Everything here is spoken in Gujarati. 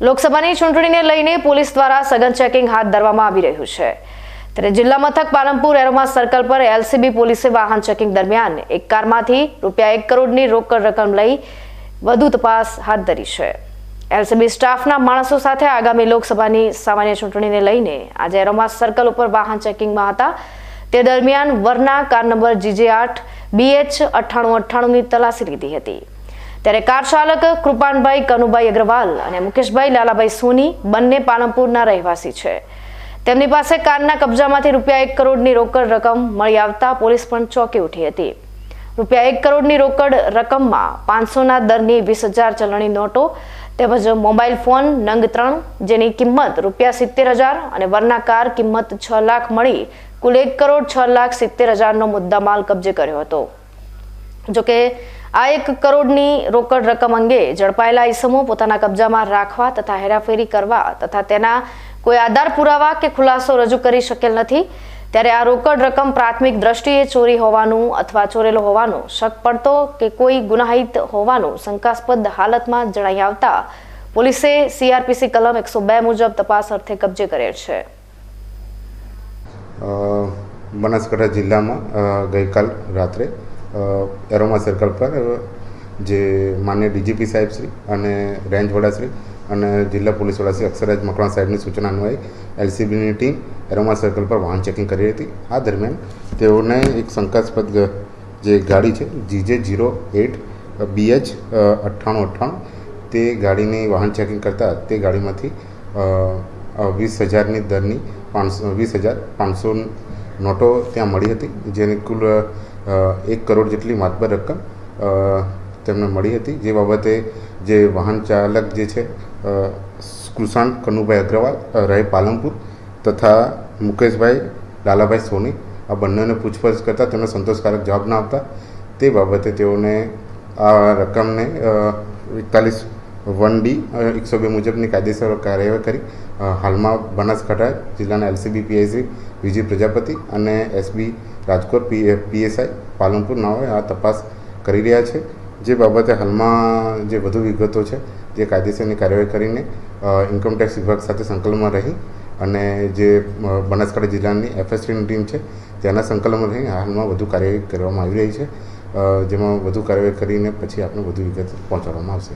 લોકસભાની ચૂંટણીને લઈને પોલીસ દ્વારા સઘન ચેકિંગ હાથ ધરવામાં આવી રહ્યું છે. ત્યારે જિલ્લા મથક પાલનપુર એરોમા સર્કલ પર એલસીબી પોલીસે વાહન ચેકિંગ દરમિયાન એક કારમાંથી રૂપિયા એક કરોડની રોકડ રકમ લઈ વધુ તપાસ હાથ ધરી છે. એલસીબી સ્ટાફના માણસો સાથે આગામી લોકસભાની સામાન્ય ચૂંટણીને લઈને આજે એરોમા સર્કલ ઉપર વાહન ચેકિંગમાં હતા. તે દરમિયાન વરના કાર નંબર જીજે આઠ બીએચ અઠ્ઠાણું અઠ્ઠાણુંની તલાશી લીધી હતી. ત્યારે કાર ચાલક કૃપાનભાઈ કનુભાઈ અગ્રવાલ અને મુકેશભાઈ લાલાભાઈ સોની બંને પાલનપુરના રહેવાસી છે. તેમની પાસે કારના કબજામાંથી રૂપિયા એક કરોડની રોકડ રકમ મળી આવતા પોલીસ પણ ચોંકી ઉઠી હતી. રૂપિયા એક કરોડની રોકડ રકમમાં પાંચસોના દરની વીસ હજાર ચલણી નોટો તેમજ મોબાઈલ ફોન નંગ ત્રણ જેની કિંમત રૂપિયા સિત્તેર હજાર અને વરના કાર કિંમત છ લાખ મળી કુલ એક કરોડ છ લાખ સિત્તેર હજારનો મુદ્દામાલ કબજે કર્યો હતો. જોકે આ એક કરોડની રોકડ રકમ અંગે ઝડપાયેલા ઈસમો પોતાના કબજામાં રાખવા તથા હેરાફેરી કરવા તથા તેના કોઈ આધાર પુરાવા કે ખુલાસો રજૂ કરી શકેલ નથી. ત્યારે આ રોકડ રકમ પ્રાથમિક દ્રષ્ટિએ ચોરી હોવાનું અથવા ચોરેલો હોવાનું, શક પડતો કે કોઈ ગુનાહિત હોવાનું શંકાસ્પદ હાલતમાં જણાઈ આવતા પોલીસે સીઆરપીસી કલમ એકસો બે મુજબ તપાસ અર્થે કબજે કરેલ છે. બનાસકાંઠા જિલ્લામાં ગઈકાલ રાત્રે એરોમા સર્કલ પર જે માન્ય ડીજીપી સાહેબ શ્રી અને રેન્જ વડાશ્રી અને જિલ્લા પોલીસ વડા શ્રી અક્ષરાજ મકવાણા સાહેબની સૂચના અન્વયે એલસીબીની ટીમ એરોમા સર્કલ પર વાહન ચેકિંગ કરી હતી. આ દરમિયાન તેઓને એક શંકાસ્પદ જે ગાડી છે, જીજે જીરો એટ બીએચ અઠ્ઠાણું અઠ્ઠાણું, તે ગાડીની વાહન ચેકિંગ કરતાં તે ગાડીમાંથી વીસ હજારની દરની પાંચસો, વીસ હજાર પાંચસો નોટો ત્યાં મળી હતી, જેની કુલ એક કરોડ જેટલી માતબર રકમ તેમને મળી હતી. જે બાબતે જે વાહન ચાલક જે છે કૃષાણ કનુભાઈ અગ્રવાલ રહે પાલનપુર તથા મુકેશભાઈ, લાલાભાઈ સોની, આ બંનેને પૂછપરછ કરતાં તેમને સંતોષકારક જવાબ ના આપતા. તે બાબતે તેઓને આ રકમને એકતાલીસ વન ડી એકસો બે મુજબની કાયદેસર કાર્યવાહી કરી. હાલમાં બનાસકાંઠા જિલ્લાના એલસીબી પીઆઈસી વિજય પ્રજાપતિ અને એસબી રાજકોટ પીએસઆઈ પાલનપુર નાઓએ આ તપાસ કરી રહ્યા છે. જે બાબતે હાલમાં જે વધુ વિગતો છે તે કાયદેસરની કાર્યવાહી કરીને ઇન્કમટેક્સ વિભાગ સાથે સંકલનમાં રહી અને જે બનાસકાંઠા જિલ્લાની એફએસટીની ટીમ છે તેના સંકલનમાં રહી. હાલમાં વધુ કાર્યવાહી કરવામાં આવી રહી છે. જેમાં વધુ કાર્યવાહી કરીને પછી આપણે વધુ વિગત પહોંચાડવામાં આવશે.